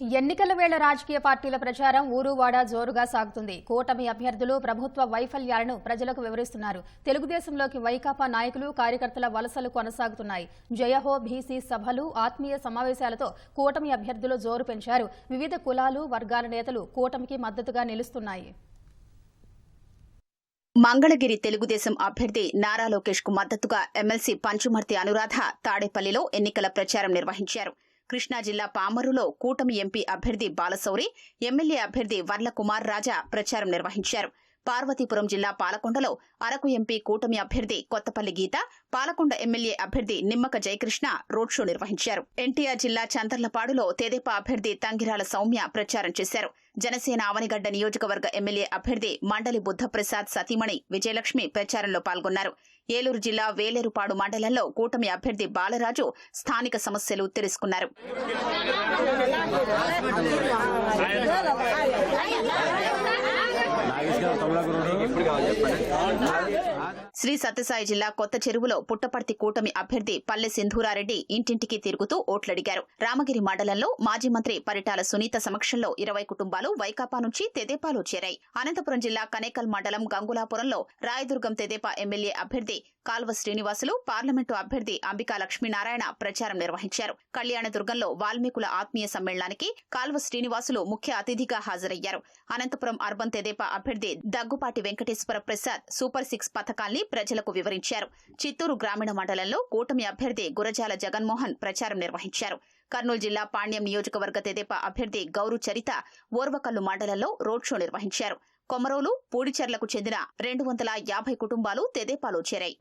ఎన్నికల వేళ రాజకీయ పార్టీల ప్రచారం ఊరువాడ జోరుగా సాగుతుంది. కూటమి అభ్యర్థులు ప్రభుత్వ వైఫల్యాలను ప్రజలకు వివరిస్తున్నారు. తెలుగుదేశంలోకి వైకాపా నాయకులు కార్యకర్తల వలసలు కొనసాగుతున్నాయి. జయహో బీసీ సభలు ఆత్మీయ సమావేశాలతో కూటమి అభ్యర్థులు జోరు పెంచారు. వివిధ కులాలు వర్గాల నేతలు కూటమికి మద్దతుగా నిలుస్తున్నాయి. మంగళగిరి తెలుగుదేశం అభ్యర్థి నారా లోకేష్కు మద్దతుగా ఎమ్మెల్సీ పంచుమర్తి అనురాధ తాడేపల్లిలో ఎన్నికల ప్రచారం నిర్వహించారు. కృష్ణా జిల్లా పామరులో కూటమి ఎంపీ అభ్యర్థి బాలశౌరి ఎమ్మెల్యే అభ్యర్థి వర్ల కుమార్ రాజా ప్రచారం నిర్వహించారు. పార్వతీపురం జిల్లా పాలకొండలో అరకు ఎంపీ కూటమి అభ్యర్థి కొత్తపల్లి గీత పాలకొండ ఎమ్మెల్యే అభ్యర్థి నిమ్మక జయకృష్ణ రోడ్ షో నిర్వహించారు ఎన్టీఆర్ జిల్లా చందర్లపాడులో తెదేపా అభ్యర్థి తంగిరాల సౌమ్య ప్రచారం చేశారు జనసేన ఆవనిగడ్డ నియోజకవర్గ ఎమ్మెల్యే అభ్యర్థి మండలి బుద్ధప్రసాద్ సతీమణి విజయలక్ష్మి ప్రచారంలో పాల్గొన్నారు ఏలూరు జిల్లా వేలేరుపాడు మండలంలో కూటమి అభ్యర్థి బాలరాజు స్థానిక సమస్యలు తెలుసుకున్నారు శ్రీ సత్యసాయి జిల్లా కొత్త చెరువులో పుట్టపర్తి కూటమి అభ్యర్థి పల్లె సింధూరారెడ్డి ఇంటింటికి తిరుగుతూ ఓట్లడిగారు. రామగిరి మండలంలో మాజీ మంత్రి పరిటాల సునీత సమక్షంలో ఇరవై కుటుంబాలు వైకాపా నుంచి తెదేపాలో చేరాయి. అనంతపురం జిల్లా కనేకల్ మండలం గంగులాపురంలో రాయదుర్గం తెదేపా ఎమ్మెల్యే అభ్యర్థి కాల్వ శ్రీనివాసులు పార్లమెంటు అభ్యర్థి అంబికా లక్ష్మీనారాయణ ప్రచారం నిర్వహించారు. కళ్యాణదుర్గంలో వాల్మీకుల ఆత్మీయ సమ్మేళనానికి కాల్వ శ్రీనివాసులు ముఖ్య అతిథిగా హాజరయ్యారు. అనంతపురం అర్బన్ తెదేపా అభ్యర్థి దగ్గుపాటి వెంకటేశ్వర ప్రసాద్ సూపర్ సిక్స్ పథకాల్ని ప్రజలకు వివరించారు. చిత్తూరు గ్రామీణ మండలంలో కూటమి అభ్యర్థి గురజాల జగన్మోహన్ ప్రచారం నిర్వహించారు. కర్నూలు జిల్లా పాణ్యం నియోజకవర్గ తెదేపా అభ్యర్థి గౌరు చరిత ఓర్వకల్లు మండలంలో రోడ్ షో నిర్వహించారు. కొమరోలు పూడిచెర్లకు చెందిన రెండు వందల యాభై కుటుంబాలు తెదేపాలో చేరాయి.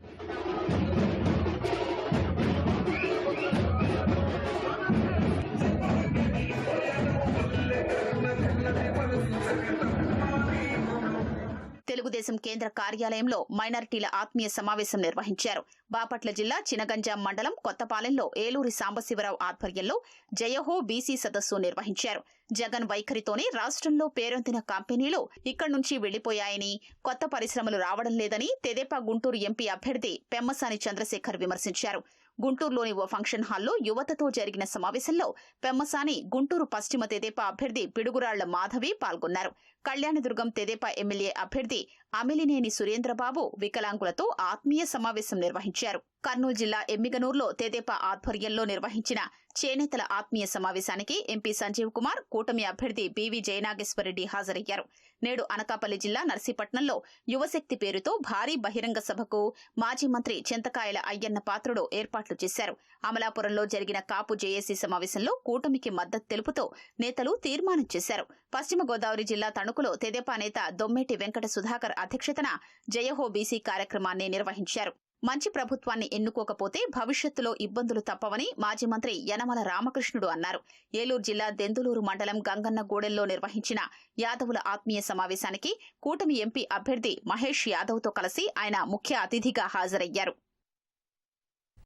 తెలుగుదేశం కేంద్ర కార్యాలయంలో మైనారిటీల ఆత్మీయ సమావేశం నిర్వహించారు. బాపట్ల జిల్లా చినగంజాం మండలం కొత్తపాలెంలో ఏలూరి సాంబశివరావు ఆధ్వర్యంలో జయహో బీసీ సదస్సు నిర్వహించారు. జగన్ వైఖరితోనే రాష్ట్రంలో పేరొందిన కంపెనీలు ఇక్కడి నుంచి వెళ్ళిపోయాయని కొత్త పరిశ్రమలు రావడం లేదని తెదేపా గుంటూరు ఎంపీ అభ్యర్థి పెమ్మసాని చంద్రశేఖర్ విమర్శించారు. గుంటూరులోని ఓ ఫంక్షన్ హాల్లో యువతతో జరిగిన సమావేశంలో పెమ్మసాని గుంటూరు పశ్చిమ తెదేపా అభ్యర్థి పిడుగురాళ్ళ మాధవి పాల్గొన్నారు. కళ్యాణదుర్గం తెదేపా ఎమ్మెల్యే అభ్యర్థి అమిలినేని సురేంద్రబాబు వికలాంగులతో ఆత్మీయ సమావేశం నిర్వహించారు. కర్నూలు జిల్లా ఎమ్మిగనూరులో తెదేపా ఆధ్వర్యంలో నిర్వహించిన చేనేతల ఆత్మీయ సమావేశానికి ఎంపీ సంజీవ్ కుమార్ కూటమి అభ్యర్థి బీవీ జయనాగేశ్వరరెడ్డి హాజరయ్యారు. నేడు అనకాపల్లి జిల్లా నర్సీపట్నంలో యువశక్తి పేరుతో భారీ బహిరంగ సభకు మాజీ మంత్రి చింతకాయల అయ్యన్న పాత్రుడు ఏర్పాట్లు చేశారు. అమలాపురంలో జరిగిన కాపు జేఏసీ సమావేశంలో కూటమికి మద్దతు తెలుపుతూ నేతలు తీర్మానం చేశారు. పశ్చిమ గోదావరి జిల్లా తణుకులో తెదేపా నేత దొమ్మేటి వెంకట సుధాకర్ అధ్యక్షతన జయహో బీసీ కార్యక్రమాన్ని నిర్వహించారు. మంచి ప్రభుత్వాన్ని ఎన్నుకోకపోతే భవిష్యత్తులో ఇబ్బందులు తప్పవని మాజీ మంత్రి యనమల రామకృష్ణుడు అన్నారు. ఏలూరు జిల్లా దెందులూరు మండలం గంగన్నగూడెల్లో నిర్వహించిన యాదవుల ఆత్మీయ సమావేశానికి కూటమి ఎంపీ అభ్యర్థి మహేష్ యాదవ్తో కలిసి ఆయన ముఖ్య అతిథిగా హాజరయ్యారు.